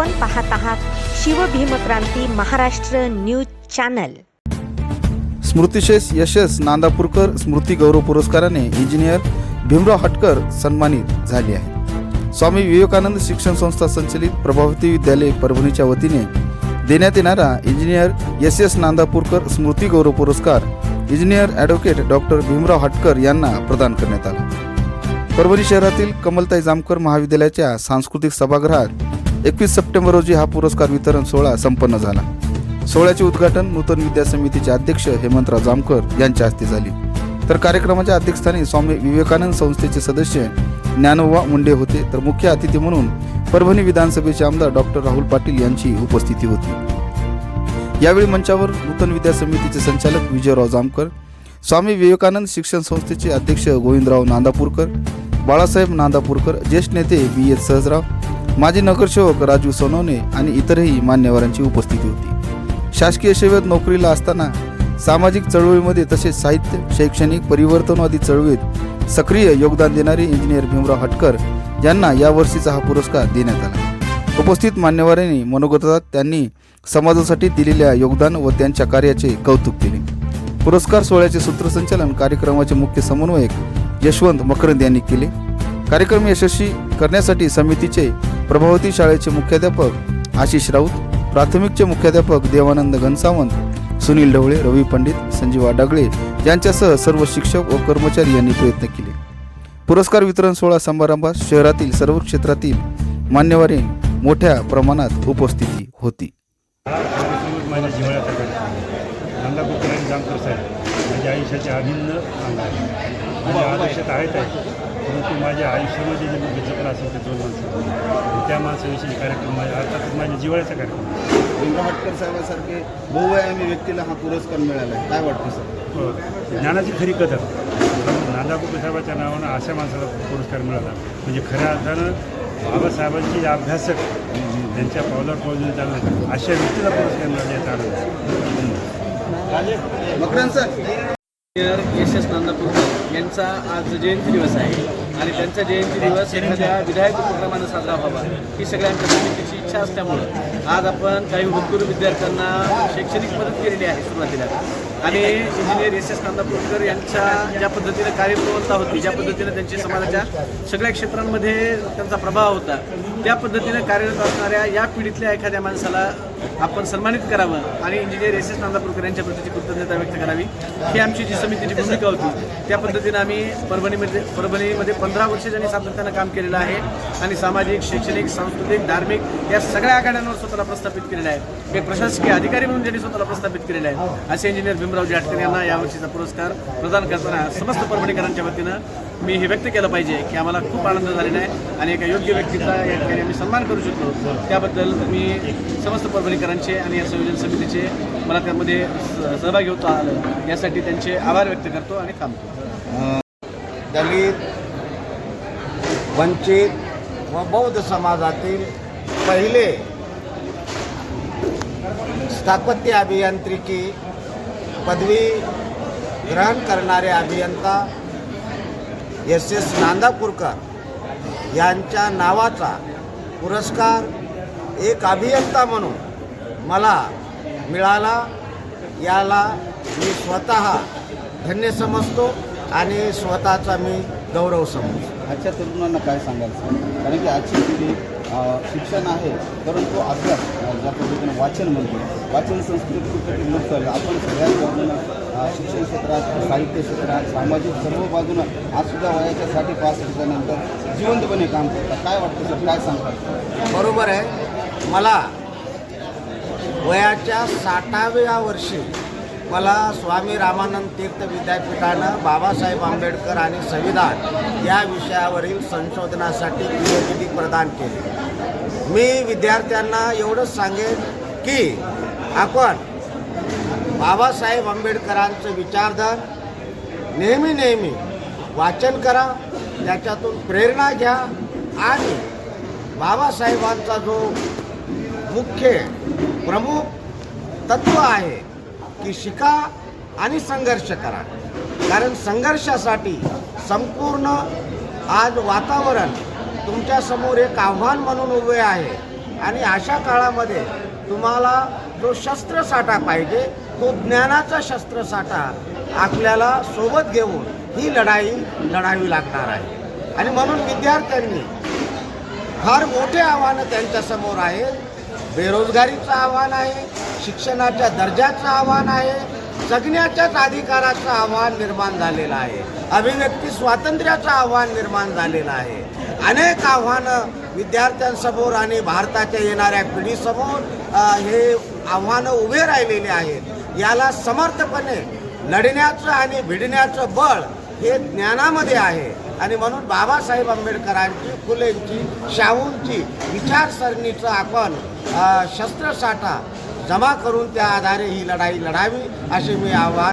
आपण पाहत आहात शिवभीमक्रांती महाराष्ट्र न्यूज चॅनल. स्मृतिशेष यशस नांदापूरकर स्मृती गौरव पुरस्काराने इंजिनियर भीमराव हटकर सन्मानित झाले आहे स्वामी विवेकानंद शिक्षण संस्था संचलित प्रभावती विद्यालय परभणीच्या वतीने देण्यात येणारा इंजिनियर एस एस नांदापूरकर स्मृती गौरव पुरस्कार इंजिनियर ॲडव्होकेट डॉक्टर भीमराव हटकर यांना प्रदान करण्यात आला. परभणी शहरातील कमलताई जामकर महाविद्यालयाच्या सांस्कृतिक सभागृहात एकवीस सप्टेंबर रोजी हा पुरस्कार वितरण सोहळा संपन्न झाला. सोहळ्याचे उद्घाटन नूतन विद्या समितीचे अध्यक्ष हेमंतराव जामकर यांच्या हस्ते झाले. तर कार्यक्रमाच्या अध्यक्षस्थानी स्वामी विवेकानंद संस्थेचे सदस्य ज्ञानोबा मुंडे होते. तर मुख्य अतिथी म्हणून परभणी विधानसभेचे आमदार डॉक्टर राहुल पाटील यांची उपस्थिती होती. यावेळी मंचावर नूतन विद्या समितीचे संचालक विजयराव जामकर स्वामी विवेकानंद शिक्षण संस्थेचे अध्यक्ष गोविंदराव नांदापूरकर बाळासाहेब नांदापूरकर ज्येष्ठ नेते बी एस सहजराव माजी नगरसेवक राजू सोनवणे आणि इतरही मान्यवरांची उपस्थिती होती. शासकीय सेवेत नोकरीला असताना सामाजिक चळवळीमध्ये तसेच साहित्य शैक्षणिक परिवर्तनवादी चळवळीत सक्रिय योगदान देणारे इंजिनियर भीमराव हटकर यांना यावर्षीचा हा पुरस्कार देण्यात आला. उपस्थित मान्यवरांनी मनोगतात त्यांनी समाजासाठी दिलेल्या योगदान व त्यांच्या कार्याचे कौतुक केले. पुरस्कार सोहळ्याचे सूत्रसंचालन कार्यक्रमाचे मुख्य समन्वयक यशवंत मकरंद यांनी केले. कार्यक्रम यशस्वी करण्यासाठी समितीचे प्रभावती शाळेचे मुख्याध्यापक आशिष राऊत प्राथमिकचे मुख्याध्यापक देवानंद घनसावंत सुनील ढवळे रवी पंडित संजीवा डागळे यांच्यासह सर्व शिक्षक व कर्मचारी यांनी प्रयत्न केले. पुरस्कार वितरण सोहळा समारंभात शहरातील सर्व क्षेत्रातील मान्यवरे मोठ्या प्रमाणात उपस्थिती होती. आयुष्याचे अभिन्न आहेत. परंतु माझ्या आयुष्यामध्ये जे मी जपलं असेल ते दोन माणसं त्या माणसाविषयी कार्यक्रम माझ्या अर्थातच माझ्या जिव्हाळ्याचा कार्यक्रम हटकर साहेबांसारखे बहुआयामी व्यक्तीला हा पुरस्कार मिळाला आहे. काय वाटतं सर? हो. ज्ञानाची खरी कदर. नांदा साहेबाच्या नावानं अशा माणसाला पुरस्कार मिळाला. म्हणजे खऱ्या अर्थानं बाबासाहेबांची अभ्यासक त्यांच्या पावलावर पावलं चालणार अशा व्यक्तीला पुरस्कार मिळाला याचा आनंद. मकरन सर. एस नांदापूरकर यांचा आज जयंती दिवस आहे. आणि त्यांचा जयंती दिवस एखाद्या विधायक उपक्रमानं साजरा व्हावा. ही सगळ्यांच्या समितीची इच्छा असल्यामुळं आज आपण काही भूतपूर्व विद्यार्थ्यांना शैक्षणिक मदत केलेली आहे सुरुवातीला. आणि इंजिनियर एस एस नांदापूरकर यांच्या ज्या पद्धतीनं कार्यप्रवणता होती ज्या पद्धतीनं त्यांची समाजाच्या सगळ्या क्षेत्रांमध्ये त्यांचा प्रभाव होता त्या पद्धतीनं कार्यरत असणाऱ्या या पिढीतल्या एखाद्या माणसाला आपण सन्मानित करावं आणि इंजिनियर एस एस नांदापूरकर यांच्या प्रतीची कृतज्ञता व्यक्त करावी. ही आमची जी समितीची भूमिका होती त्या पद्धतीनं आम्ही परभणीमध्ये परभणीमध्ये पंधरा वर्ष ज्यांनी सातत्यानं काम केलेलं आहे आणि सामाजिक शैक्षणिक सांस्कृतिक धार्मिक या सगळ्या आघाड्यांवर स्वतःला प्रस्थापित केलेलं आहे. एक प्रशासकीय अधिकारी म्हणून ज्यांनी स्वतःला प्रस्थापित केलेलं आहे. असे इंजिनियर भीमरावजी आटकर यांना यावर्षीचा पुरस्कार प्रदान करताना समस्त परभणीकरांच्या वतीनं मी हे व्यक्त केलं पाहिजे की आम्हाला खूप आनंद झालेला आहे आणि एका योग्य व्यक्तीचा या ठिकाणी आम्ही सन्मान करू शकतो. त्याबद्दल मी समस्त परभणीकरांचे आणि या संयोजन समितीचे मला त्यामध्ये स- सहभागी होता आलं. यासाठी त्यांचे आभार व्यक्त करतो आणि थांबतो. दलित वंचित व बौद्ध समाजातील पहिले स्थापत्य अभियांत्रिकी पदवी ग्रहण करणारे अभियंता एस एस नांदापूरकर यांच्या नावाचा पुरस्कार एक अभियंता म्हणून मला मिळाला. याला मी स्वतः धन्य समजतो आणि स्वतःचा मी गौरव समजतो आजच्या तरुणांना काय सर कारण की आजची पिढी शिक्षण आहे परंतु अभ्यास ज्या पद्धतीनं वाचन म्हणतो वाचन संस्कृती खूप लुप्त झाली. आपण सगळ्याच बाजूनं शिक्षण क्षेत्रात साहित्य क्षेत्रात सामाजिक सर्व बाजूनं आज सुद्धा वयाच्या साठी पाच वर्षानंतर जिवंतपणे काम करतात काय वाटतं सर काय सांगतात बरोबर आहे. मला वयाच्या साठाव्या वर्षी मला स्वामी रामानंद तीर्थ विद्यापीठानं बाबासाहेब आंबेडकर आणि संविधान या विषयावरील संशोधनासाठी पी डी प्रदान केली. मी विद्यार्थ्यांना एवढंच सांगेन की आपण बाबासाहेब आंबेडकरांचं विचारधन नेहमी नेहमी वाचन करा त्याच्यातून प्रेरणा घ्या आणि बाबासाहेबांचा जो मुख्य प्रमुख तत्व आहे की शिका आणि संघर्ष करा. कारण संघर्षासाठी संपूर्ण आज वातावरण तुमच्यासमोर एक आव्हान म्हणून उभे आहे. आणि अशा काळामध्ये तुम्हाला जो शस्त्रसाठा पाहिजे तो ज्ञानाचा शस्त्रसाठा आपल्याला सोबत घेऊन ही लढाई लढावी लागणार आहे. आणि म्हणून विद्यार्थ्यांनी फार मोठे आव्हानं त्यांच्यासमोर आहेत बेरोजगारीचं आव्हान आहे. शिक्षणाच्या दर्जाचं आव्हान आहे जगण्याच्याच अधिकाराचं आव्हान निर्माण झालेलं आहे. अभिव्यक्ती स्वातंत्र्याचं आव्हान निर्माण झालेलं आहे. अनेक आव्हानं विद्यार्थ्यांसमोर आणि भारताच्या येणाऱ्या पिढीसमोर हे आव्हानं उभे राहिलेले आहेत. याला समर्थपणे लढण्याचं आणि भिडण्याचं बळ हे ज्ञानामध्ये आहे. आणि म्हणून बाबासाहेब आंबेडकरांची फुलेंची शाहूंची विचारसरणीचं आपण शस्त्रसाठा जमा करून त्या आधारे ही लढाई लढावी असे मी आवाज